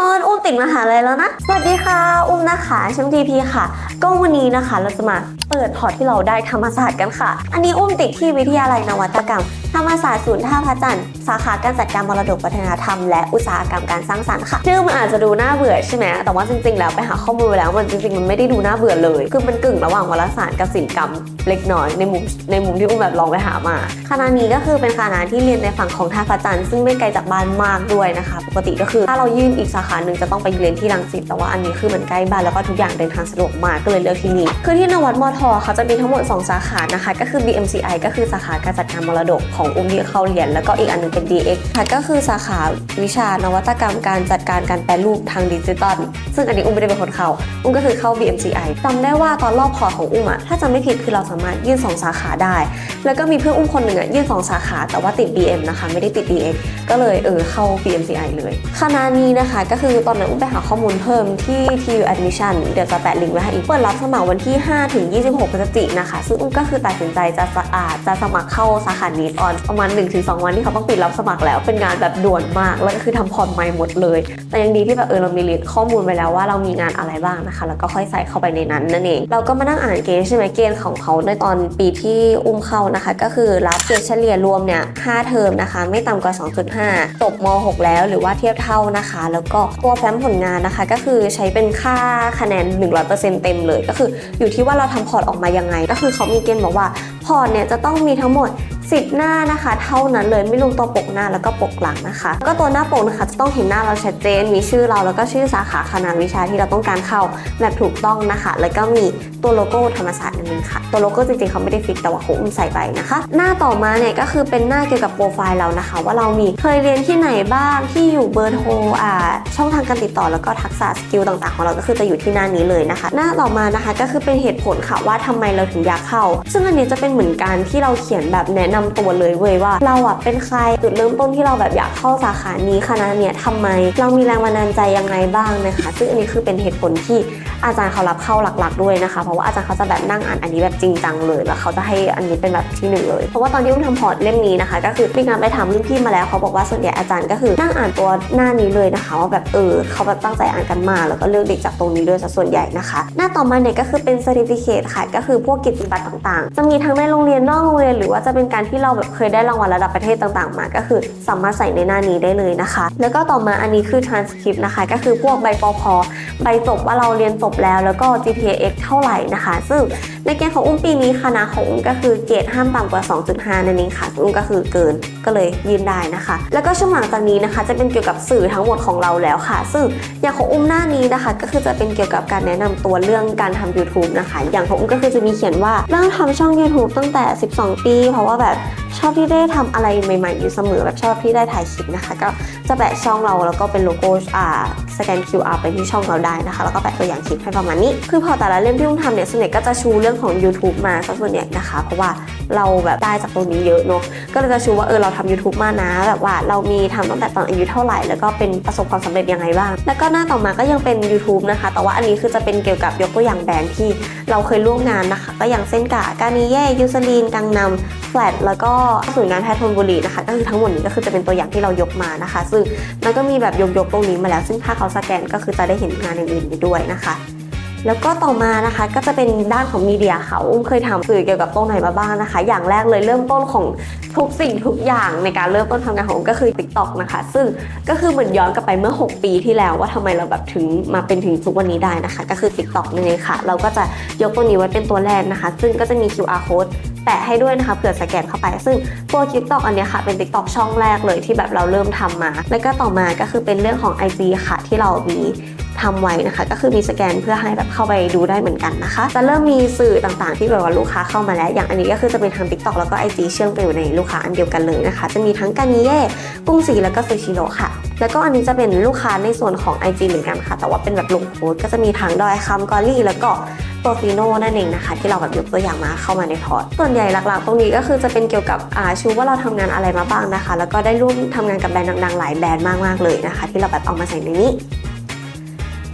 คนอุ้มติดมหาลัยแล้วนะ สวัสดีค่ะ อุ้มนะคะช่องทีพีค่ะ ก็วันนี้นะคะเราจะมาเปิดพอร์ตที่เราได้ธรรมศาสตร์กันค่ะ อันนี้อุ้มติดที่วิทยาลัยนวัตกรรม รรมศาสตร์ศูนย์ท่าพระจันทร์สาขาการจัดการมรดกวัฒนธรรมและอุตสาหกรรมการสร้างสรรค์ค่ะชื่อมันอาจจะดูน่าเบื่อใช่ไหมแต่ว่าจริงๆ แล้วไปหาข้อมูลแล้วมันจริงๆมันไม่ได้ดูน่าเบื่อเลย คือมันกึ่งระหว่างวารสารกับศิลปกรรมเล็กน้อยในมุมในมุมที่อุ้มแบบลองไปหามาคณะนี้ก็คือเป็นคณะที่เรียนในฝั่งของท่าพระจันทร์ซึ่งไม่ไกลจากบ้านมากด้วยนะคะ ปกติก็คือถ้าเรายื่นอีกสาขาหนึ่งจะต้องไปเรียนที่รังสิตแต่ว่าอันนี้คือมันใกล้บ้านแล้วก็ทุกอย่างเดินทางสะดวกมากก็เลยเลือกที่นี่คือที่นวัดมอทเขาจะมีทั้งหมด 2 สาขานะคะ ก็คือ BMCI ก็คือสาขาการจัดการมรดกของอุ้มที่เข้าเรียน แล้วก็อีกอันหนึงเป็น DX ค่ะก็คือสาขาวิชานวัตกรรมการจัดการการแปรรูปทางดิจิตอลซึ่งอันนี้อุ้มไม่ได้เป็นคนเข้า อุ้มก็คือเข้า BMCI จำได้ว่าตอนรอบพอของอุ้มอะถ้าจำไม่ผิดคือเราสามารถยื่น 2 สาขาได้ แล้วก็มีเพื่อนอุ้มคนหนึ่งอะยื่น 2 สาขาแต่ว่าติด BM นะคะไม่ได้ติด DX ก็เลยเออเข้า BMCI เลยคณะนี้นะคะก็คือตอนนั้นอุ้มไปหาข้อมูลเพิ่มที่ TU Admission เดี๋ยวจะแปะลิงก์ไว้ให้อีกเปิดรับสมัครวันที่5ถึง26พฤศจิกายนะคะซึ่งอุ้มก็คือตัดสินใจจะสะอาดจะสมัครเข้าสาขานี้ตอนประมาณ 1-2 วันที่เขาต้องปิดรับสมัครแล้วเป็นงานแบบด่วนมาก แล้วก็คือทำพอร์ตใหม่หมดเลย แต่ยังดีที่แบบเออเรามีลิสต์ข้อมูลไว้แล้วว่าเรามีงานอะไรบ้างนะคะ แล้วก็ค่อยใส่เข้าไปในนั้นนั่นเองเราก็มานั่งอ่านเกณฑ์ใช่ไหมเกณฑ์ของเขาในตอนปีที่อุ้มเข้านะคะ ก็คือรับเกรดเฉลี่ยรวมเนี่ย5เทอมนะคะ ไม่ต่ำกว่า 2.5จบม .6 แล้วหรือว่าเทียบเท่านะคะ แล้วก็ตัวแฟ้มผลงานนะคะ ก็คือใช้เป็นค่าคะแนน 100%เต็มเลย ก็คืออยู่ที่ว่าเราทำพอร์ตออกมายังไง ก็คือเขามีเกณฑ์บอกว่าพอร์ตเนี่ยจะต้องมีทั้งหมด 10 หน้านะคะ เท่านั้นเลยไม่รวมตัวปกหน้าแล้วก็ปกหลังนะคะแล้วก็ตัวหน้าปกนะคะจะต้องเห็นหน้าเราชัดเจน มีชื่อเราแล้วก็ชื่อสาขาคณะวิชาที่เราต้องการเข้าแบบถูกต้องนะคะ แล้วก็มีตัวโลโก้ธรรมศาสตร์นั่นเองค่ะ ตัวโลโก้จริงๆเขาไม่ได้ฟิกแต่ว่าเขาอุ้มใส่ไปนะคะ หน้าต่อมาเนี่ยก็คือเป็นหน้าเกี่ยวกับโปรไฟล์เรานะคะ ว่าเรามีเคยเรียนที่ไหนบ้างที่อยู่เบอร์โทรอ่าช่องทางการติดต่อแล้วก็ทักษะสกิลต่างๆ ของเราก็คือจะอยู่ที่หน้านี้เลยนะคะ หน้าต่อมานะคะก็คือเป็นเหตุผลค่ะว่าทำไมเราถึงอยากเข้า ซึ่งอันนี้จะเป็นเหมือนการที่เราเขียนแบบแนะนำตัวเลยเว้ยว่า เราอะเป็นใครจุดเริ่มต้นที่เราแบบอยากเข้าสาขานี้คณะเนี่ยทำไม เรามีแรงบันดาลใจยังไงบ้างนะคะ ซึ่งอันนี้คือเป็นเหตุผลที่ อาจารย์เขารับเข้าหลัก ๆ ด้วยนะคะ เพราะว่าอาจารย์เขาจะแบบนั่งอ่านอันนี้แบบจริงจังเลย แล้วเขาจะให้อันนี้เป็นแบบที่หนึ่งเลย เพราะว่าตอนที่อุ้มทำพอร์ตเล่มนี้นะคะ ก็คือมีการไปถามรุ่นพี่มาแล้วเขาบอกว่าส่วนใหญ่อาจารย์ก็คือนั่งอ่านตัวหน้านี้เลยนะคะว่าแบบเออเขาแบบตั้งใจอ่านกันมา แล้วก็เลือกเด็กจากตรงนี้ด้วยซะส่วนใหญ่นะคะ หน้าต่อมาเนี่ยก็คือเป็น certificate ค่ะ ก็คือพวกกิจบัตรต่างๆ จะมีทั้งในโรงเรียนนอกโรงเรียนหรือว่าจะเป็นการที่เราแบบเคยได้รางวัลระดับประเทศต่างๆ มา ก็คือสามารถใส่ในหน้านี้ได้เลยนะคะ แล้วก็ต่อมาอันนี้คือ transcript นะคะ ก็คือพวกใบปพใบจบว่าเราเรียนจบแล้วแล้วก็ GPA X เท่าไหร่นะคะ ซึ่งในเกณฑ์ของอุ้มปีนี้คณะของอุ้มก็คือเกรดห้ามต่ำกว่า 2.5 นั่นเองค่ะอุ้มก็คือเกินก็เลยยืนได้นะคะ แล้วก็ช่วงหลังจากนี้นะคะ จะเป็นเกี่ยวกับสื่อทั้งหมดของเราแล้วค่ะ ซึ่งอย่างของอุ้มหน้านี้นะคะ ก็คือจะเป็นเกี่ยวกับการแนะนำตัวเรื่องการทำ YouTube นะคะ อย่างของอุ้มก็คือจะมีเขียนว่าเริ่มทำช่อง YouTube ตั้งแต่ 12 ปี เพราะว่าแบบชอบที่ได้ทำอะไรใหม่ ๆ อยู่เสมอแบบชอบที่ได้ถ่ายคลิปนะคะ ก็จะแปะช่องเราแล้วก็เป็นโลโก้อ่า สแกน QR ไปที่ช่องเราได้นะคะ แล้วก็แปะตัวอย่างคลิปให้ประมาณนี้ คือพอแต่ละเล่มที่อุ้มทำเนี่ยส่วนใหญ่ก็จะชูเรื่องของ YouTube มาซะส่วนใหญ่นะคะ เพราะว่าเราแบบได้จากตรงนี้เยอะเนอะก็เลยจะชูว่าเออเราทำ YouTube มานะ แบบว่าเรามีทำตั้งแต่ตอนอายุเท่าไหร่ แล้วก็เป็นประสบความสำเร็จยังไงบ้าง แล้วก็หน้าต่อมาก็ยังเป็น YouTube นะคะ แต่ว่าอันนี้คือจะเป็นเกี่ยวกับยกตัวอย่างแบรนด์ที่เราเคยร่วมงานนะคะ ก็อย่างเส้นกาการนิเย่ยูซลีนกังนำแฟลตแล้วก็ศูนย์งานแพทย์ธนบุรีนะคะ ก็คือทั้งหมดนี้ก็คือจะเป็นตัวอย่างที่เรายกมานะคะ ซึ่งมันก็มีแบบยกๆตรงนี้มาแล้วซึ่งถ้าเขาสแกนก็คือจะได้เห็นงานอื่นๆไปด้วยนะคะ แล้วก็ต่อมานะคะก็จะเป็นด้านของมีเดียค่ะอุ้มเคยทำสื่อเกี่ยวกับตรงไหนมาบ้างนะคะ อย่างแรกเลยเริ่มต้นของทุกสิ่งทุกอย่างในการเริ่มต้นทำงานของอุ้มก็คือ TikTok นะคะ ซึ่งก็คือเหมือนย้อนกลับไปเมื่อ 6 ปีที่แล้วว่าทำไมเราแบบถึงมาเป็นถึงทุกวันนี้ได้นะคะ ก็คือ TikTok นั่นเองค่ะ เราก็จะยกตัวนี้ไว้เป็นตัวแรกนะคะ ซึ่งก็จะมี QR code แปะให้ด้วยนะคะเผื่อสแกนเข้าไป ซึ่งตัว TikTok อันนี้ค่ะเป็น TikTok ช่องแรกเลยที่แบบเราเริ่มทำมา แล้วก็ต่อมาก็คือเป็นเรื่องของ IG ค่ะที่เรามี ทำไว้นะคะ ก็คือมีสแกนเพื่อให้แบบเข้าไปดูได้เหมือนกันนะคะ จะเริ่มมีสื่อต่างๆ ที่แบบว่าลูกค้าเข้ามาแล้ว อย่างอันนี้ก็คือจะเป็นทาง TikTok แล้วก็ IG เชื่อมไปอยู่ในลูกค้าอันเดียวกันเลยนะคะ จะมีทั้งกานิเย่กุ้งสีแล้วก็ซูชิโร่ค่ะ แล้วก็อันนี้จะเป็นลูกค้าในส่วนของ IG เหมือนกันค่ะ แต่ว่าเป็นแบบลงโพสก็จะมีทั้งดอยคำกอรี่แล้วก็โปรฟิโนนั่นเองนะคะ ที่เราแบบยกตัวอย่างมาเข้ามาในพอร์ตส่วนใหญ่หลักๆ ตรงนี้ก็คือจะเป็นเกี่ยวกับอาชูว่าเราทำงานอะไรมาบ้างนะคะ แล้วก็ได้ร่วมทำงานกับแบรนด์ดังๆหลายแบรนด์มากๆเลยนะคะ ที่เราแบบเอามาใส่ในนี้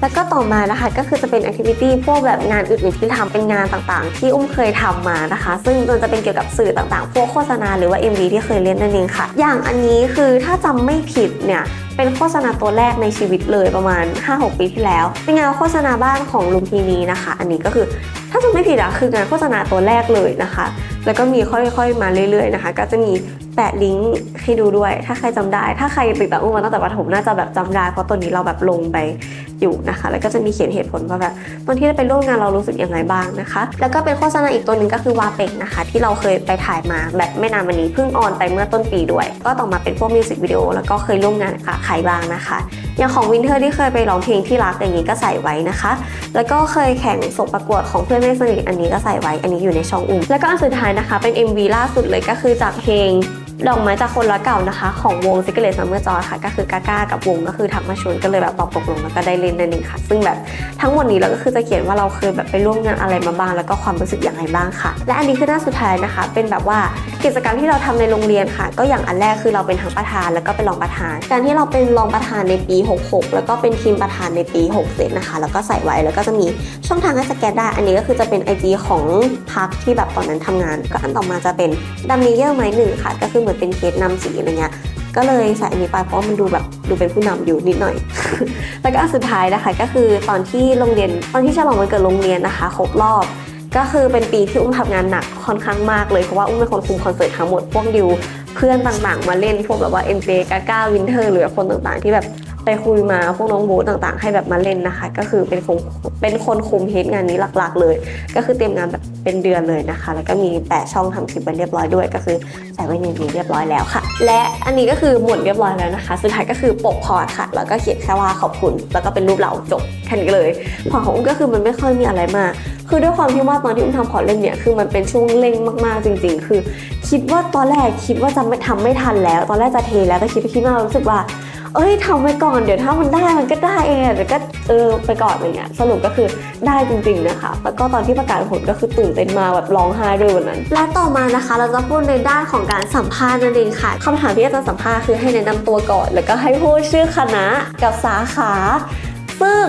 แล้วก็ต่อมานะคะก็คือจะเป็นแอคทิวิตี้พวกแบบงานอื่นๆที่ทำเป็นงานต่างๆ ที่อุ้มเคยทำมานะคะ ซึ่งมันจะเป็นเกี่ยวกับสื่อต่างๆ พวกโฆษณาหรือว่า MV ที่เคยเล่นนั่นเองค่ะ อย่างอันนี้คือถ้าจำไม่ผิดเนี่ยเป็นโฆษณาตัวแรกในชีวิตเลยประมาณ 5-6 ปีที่แล้วเป็นงานโฆษณาบ้านของลุงทีนีนะคะ อันนี้ก็คือถ้าจำไม่ผิดอะคืองานโฆษณาตัวแรกเลยนะคะ แล้วก็มีค่อยๆมาเรื่อยๆนะคะ ก็จะมีแปะลิงก์ให้ดูด้วย ถ้าใครจำได้ ถ้าใครติดตามอุ้มมาตั้งแต่ประถมน่าจะแบบจำได้ เพราะตัวนี้เราแบบลงไปอยู่นะคะ แล้วก็จะมีเขียนเหตุผลว่าแบบตอนที่ได้ไปร่วมงานเรารู้สึกยังไงบ้างนะคะ แล้วก็เป็นโฆษณาอีกตัวหนึ่งก็คือวาเป็กนะคะ ที่เราเคยไปถ่ายมาแบบไม่นานมานี้เพิ่งออนไปเมื่อต้นปีด้วย ก็ต่อมาเป็นพวกมิวสิกวิดีโอแล้วก็เคยร่วมงานค่ะขายบ้างนะคะอย่างของวินเทอร์ที่เคยไปร้องเพลงที่รักอย่างนี้ก็ใส่ไว้นะคะ แล้วก็เคยแข่งส่งประกวดของเพื่อนไม่สนิทอันนี้ก็ใส่ไว้อันนี้อยู่ในช่องอุ้มแล้วก็อันสุดท้ายนะคะ เป็น MV ล่าสุดเลยก็คือจากเพลงดอกไม้จากคนละเก่านะคะ ของวง Secret Summer Joy ค่ะ ก็คือกาก้ากับวงก็คือทักมาชวนก็เลยแบบตอบตกลงแล้วก็ได้เล่นนั่นเองค่ะ ซึ่งแบบทั้งหมดนี้เราก็คือจะเขียนว่าเราเคยแบบไปร่วมงานอะไรมาบ้างแล้วก็ความรู้สึกอย่างไรบ้างค่ะ และอันนี้คือหน้าสุดท้ายนะคะ เป็นแบบว่ากิจกรรมที่เราทำในโรงเรียนค่ะ ก็อย่างอันแรกคือเราเป็นทั้งประธาน แล้วก็เป็นรองประธาน การที่เราเป็นรองประธานในปี 66 แล้วก็เป็นทีมประธานในปี67นะคะ แล้วก็ใส่ไว้แล้วก็จะมีช่องทางให้สแกนได้ อันนี้ก็คือจะเป็น IG ของพักที่แบบตอนนั้นทำงาน ก็อันต่อมาจะเป็นดัมมีเยอร์ไม้หนึ่งค่ะ ก็คือเหมือนเป็นเคสนำสีอะไรเงี้ยก็เลยใส่อันนี้ไปเพราะว่ามันดูแบบดูเป็นผู้นำอยู่นิดหน่อย แล้วก็อันสุดท้ายนะคะ ก็คือตอนที่โรงเรียนตอนที่ฉลองวันเกิดโรงเรียนนะคะครบรอบ ก็คือเป็นปีที่อุ้มทำงานหนักค่อนข้างมากเลยเพราะว่าอุ้มเป็นคนคุมคอนเสิร์ตทั้งหมดพวกดิวเพื่อนต่างๆ มาเล่นพวกแบบว่า NJ กาก้าวินเทอร์หรือคนต่างๆ ที่แบบไปคุยมาพวกน้องบ๊ทต่างๆ ให้แบบมาเล่นนะคะ ก็คือเป็นคนเป็นคนคุมเฮดงานนี้หลักๆ เลย ก็คือเตรียมงานแบบเป็นเดือนเลยนะคะ แล้วก็มีแปะช่องทำคลิปไว้เรียบร้อยด้วย ก็คือใส่ไว้ในนี้เรียบร้อยแล้วค่ะ และอันนี้ก็คือหมดเรียบร้อยแล้วนะคะ สุดท้ายก็คือปกพอร์ตค่ะ แล้วก็เขียนแค่ว่าขอบคุณ แล้วก็เป็นรูปเราจบแค่นี้เลยพอของอุ้มก็คือมันไม่ค่อยมีอะไรมาก คือด้วยความที่ว่าตอนที่อุ้มทำพอร์ตเล่มเนี่ยคือมันเป็นช่วงเร่งมากๆจริง ๆ คือ คิดว่าตอนแรกคิดว่าจะไม่ทำไม่ทันแล้ว ตอนแรกจะเทแล้วแต่คิดไปคิดมารู้สึกว่า เอ้ยทำไปก่อนเดี๋ยวถ้ามันได้มันก็ได้เองอะเดี๋ยวก็เออไปก่อนอะไรเงี้ยสรุปก็คือได้จริงๆนะคะแล้วก็ตอนที่ประกาศผลก็คือตื่นเต้นมาแบบร้องไห้ด้วยวันนั้น และต่อมานะคะ เราจะพูดในด้านของการสัมภาษณ์นั่นเองค่ะคำถามที่อาจารย์สัมภาษณ์คือให้แนะนำตัวก่อน แล้วก็ให้พูดชื่อคณะกับสาขาซึ่ง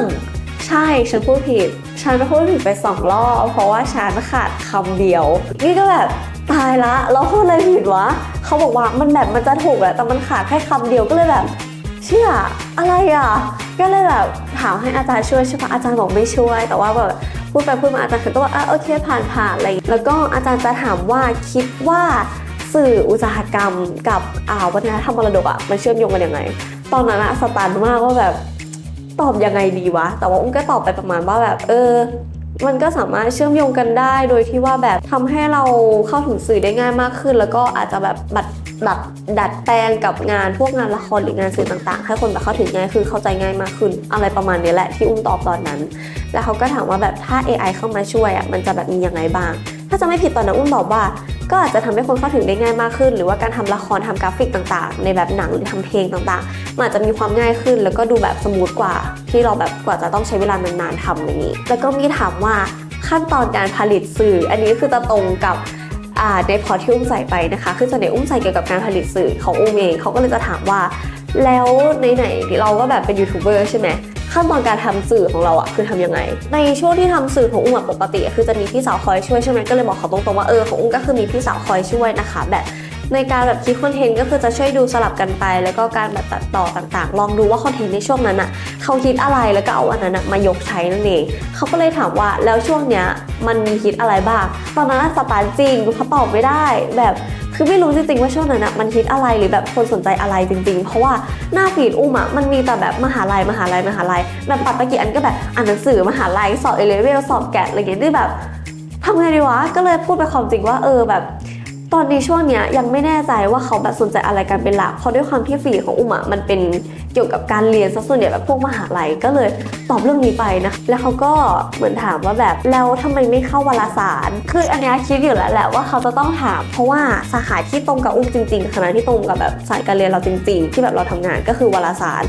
ใช่ฉันพูดผิด ฉันพูดผิดไปสองรอบเพราะว่าฉันขาดคำเดียว นี่ก็แบบตายละ เราพูดอะไรผิดวะ เขาบอกว่ามันแบบมันจะถูกแหละแต่มันขาดแค่คำเดียวก็เลยแบบ เชื่ออะไรอะ ก็เลยแบบถามให้อาจารย์ช่วยใช่ปะอาจารย์บอกไม่ช่วย แต่ว่าแบบพูดไปพูดมาอาจารย์ก็บอกอะโอเคผ่านผ่านอะไรแล้วก็อาจารย์จะถามว่าคิดว่าสื่ออุตสาหกรรมกับอ่าวัฒนธรรมมรดกอะมันเชื่อมโยงกันยังไง ตอนนั้นอะสตันมากว่าแบบ ตอบยังไงดีวะ แต่ว่าอุ้มก็ตอบไปประมาณว่าแบบ เออ มันก็สามารถเชื่อมโยงกันได้ โดยที่ว่าแบบทำให้เราเข้าถึงสื่อได้ง่ายมากขึ้น แล้วก็อาจจะแบบบัดแบบดัดแปลงกับงานพวกงานละครหรืองานสื่อต่างๆ ให้คนแบบเข้าถึงง่ายคือเข้าใจง่ายมากขึ้น อะไรประมาณนี้แหละที่อุ้มตอบตอนนั้น แล้วเขาก็ถามว่าแบบถ้า AI เข้ามาช่วยอะมันจะแบบมียังไงบ้าง จะไม่ผิดตอนนั้นอุ้มบอกว่า ก็อาจจะทำให้คนเข้าถึงได้ง่ายมากขึ้น หรือว่าการทำละครทำกราฟิกต่างๆ ในแบบหนังหรือทำเพลงต่างๆมันอาจจะมีความง่ายขึ้น แล้วก็ดูแบบสมูทกว่า ที่เราแบบกว่าจะต้องใช้เวลานานๆทำอย่างนี้ แล้วก็มีถามว่าขั้นตอนการผลิตสื่อ อันนี้คือจะตรงกับอ่าในพอที่อุ้มใส่ไปนะคะคือจะในอุ้มใส่เกี่ยวกับการผลิตสื่อของอุ้มเองเขาก็เลยจะถามว่า แล้วไหนๆเราก็แบบเป็นยูทูบเบอร์ใช่ไหม ขั้นตอนการทำสื่อของเราอะคือทำยังไง ในช่วงที่ทำสื่อของอุ้มอะปกติอะคือจะมีพี่สาวคอยช่วยใช่ไหมก็เลยบอกเขาตรงๆว่าเออของอุ้มก็คือมีพี่สาวคอยช่วยนะคะ แบบในการแบบคิดคอนเทนต์ก็คือจะช่วยดูสลับกันไป แล้วก็การแบบตัดต่อต่างๆ ลองดูว่าคอนเทนต์ในช่วงนั้นอะเขาคิดอะไรแล้วก็เอาอันนั้นมายกใช้นั่นเองเขาก็เลยถามว่าแล้วช่วงเนี้ยมันมีคิดอะไรบ้าง ตอนนั้นสตาร์จริงเขาตอบไม่ได้แบบ คือไม่รู้จริงๆว่าช่วงนั้นอะมันฮิตอะไรหรือแบบคนสนใจอะไรจริง ๆ เพราะว่าหน้าฟีดอุ้มอะมันมีแต่แบบมหาลัยมหาลัยมหาลัยแบบปัดตะกี้อันก็แบบอ่านหนังสือมหาลัยสอบเอเลเวลสอบแกะอะไรเงี้ยที่แบบทำไงดีวะก็เลยพูดไปความจริงว่าเออแบบ ตอนนี้ช่วงเนี้ยยังไม่แน่ใจว่าเขาแบบสนใจอะไรกันเป็นหลักเพราะด้วยความที่ฟีของอุ้มอะมันเป็นเกี่ยวกับการเรียนซะส่วนใหญ่แบบพวกมหาลัยก็เลยตอบเรื่องนี้ไปนะ แล้วเขาก็เหมือนถามว่าแบบแล้วทำไมไม่เข้าวารสาร คืออันเนี้คิดอยู่แล้วแหละว่าเขาจะต้องถาม เพราะว่าสาขาที่ตรงกับอุ้มจริงๆคณะที่ตรงกับแบบสายการเรียนเราจริง ๆ ที่แบบเราทำงานก็คือวารสาร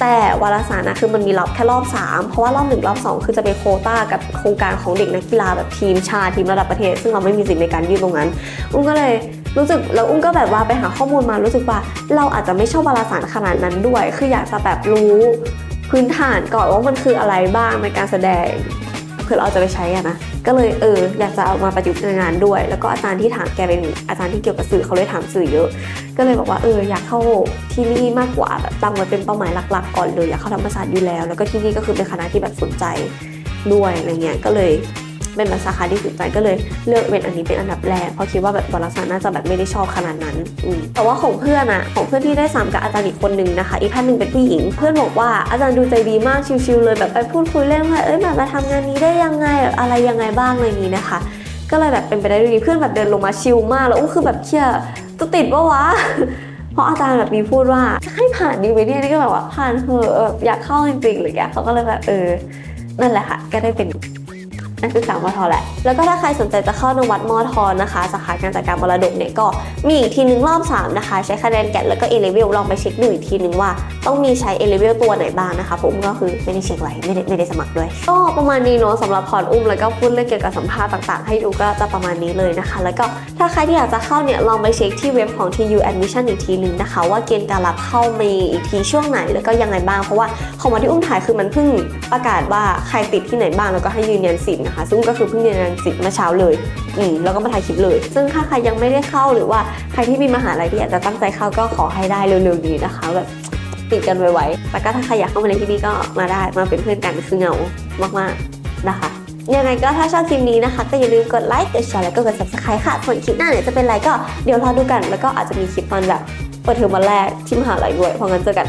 แต่วารสารนะคือมันมีรอบแค่รอบ 3 เพราะว่ารอบหนึ่งรอบ 2 คือจะเป็นโคต้ากับโครงการของเด็กนักกีฬาแบบทีมชาติทีมระดับประเทศ ซึ่งเราไม่มีสิทธิ์ในการยื่นตรงนั้น อุ้มก็เลยรู้สึกแล้วอุ้มก็แบบว่าไปหาข้อมูลมารู้สึกว่า เราอาจจะไม่ชอบวารสารขนาดนั้นด้วย คืออยากจะแบบรู้พื้นฐานก่อนว่ามันคืออะไรบ้างในการแสดงผื่อเราจะไปใช้อะนะ ก็เลยเอออยากจะเอามาประยุกต์ในงานด้วย แล้วก็อาจารย์ที่ถามแกเป็นอาจารย์ที่เกี่ยวกับสื่อเขาเลยถามสื่อเยอะ ก็เลยบอกว่าเอออยากเข้าที่นี่มากกว่าแบบตั้งไว้เป็นเป้าหมายหลักๆก่อนเลยอยากเข้าธรรมศาสตร์อยู่แล้ว แล้วก็ที่นี่ก็คือเป็นคณะที่แบบสนใจด้วยอะไรเงี้ยก็เลย เป็นแบบสาขาที่สนใจก็เลยเลือกเป็นอันนี้เป็นอันดับแรกเพราะคิดว่าแบบวารสารน่าจะแบบไม่ได้ชอบขนาดนั้นอแต่ว่าของเพื่อนอะของเพื่อนที่ได้สามกับอาจารย์อีกคนนึงนะคะ อีกท่านหนึ่งเป็นผู้หญิง เพื่อนบอกว่าอาจารย์ดูใจดีมากชิวๆเลยแบบไปพูดคุยเล่นว่าเอ้ยแบบมาทำงานนี้ได้ยังไงอะไรยังไงบ้างอะไรนี้นะคะ ก็เลยแบบเป็นไปได้ดีเพื่อนแบบเดินลงมาชิลมากแล้วอู้คือแบบเชี่ยจะติดปะวะเพราะอาจารย์แบบมีพูดว่าให้ผ่านดีไหมเนี่ยนี่ก็แบบว่าผ่านเถอะอยากเข้าจริงๆหรือแกเขาก็เลยแบบเออนั่นแหละค่ะก็ได้เป็น นักศึกษามทอแหละ แล้วก็ถ้าใครสนใจจะเข้านวัดมอทอนะคะสาขาการจัดการมรดกเนี่ยก็มีอีกทีนึงรอบ3นะคะ ใช้คะแนนแกะแล้วก็ A level ลลองไปเช็คดูอีกทีนึงว่า ต้องมีใช้ A level ตัวไหนบ้างนะคะ ผมก็คือไม่ได้เช็คไว้ไม่ได้ไม่ได้สมัครด้วย ก็ประมาณนี้เนาะสำหรับพรอุ้มแล้วก็พูดเรื่องเกี่ยวกับสัมภาษณ์ต่างๆ ให้ดูก็จะประมาณนี้เลยนะคะ แล้วก็ถ้าใครที่อยากจะเข้าเนี่ยลองไปเช็คที่เว็บของ TU Admission อีกทีนึงนะคะ ว่าเกณฑ์การรับเข้ามีอีกทีช่วงไหนแล้วก็ยังไงบ้างเพราะว่าของวันที่อุ้มถ่ายคือมันเพิ่งประกาศว่าใครติดที่ไหนบ้างแล้วก็ให้ยืนยันสิทธิ์นะคะ ซึ่งก็คือเพิ่งยืนยันสิทธิ์เมื่อเช้าเลยอืมแล้วก็มาถ่ายคลิปเลย ซึ่งถ้าใครยังไม่ได้เข้าหรือว่าใครที่มีมหาลัยที่อยากจะตั้งใจเข้าก็ขอให้ได้เร็วๆนี้นะคะแบบติดกันไวๆแล้วก็ถ้าใครอยากเข้ามาในที่นี่ก็มาได้มาเป็นเพื่อนกันคือเงามากๆนะคะ ยังไงก็ถ้าชอบคลิปนี้นะคะ ก็อย่าลืมกดไลค์กดแชร์แล้วก็กด subscribe ค่ะ ส่วนคลิปหน้าเนี่ยจะเป็นอะไรก็เดี๋ยวรอดูกัน แล้วก็อาจจะมีคลิปตอนแบบเปิดเทอมวันแรกที่มหาลัยด้วยเพราะงั้นเจอกัน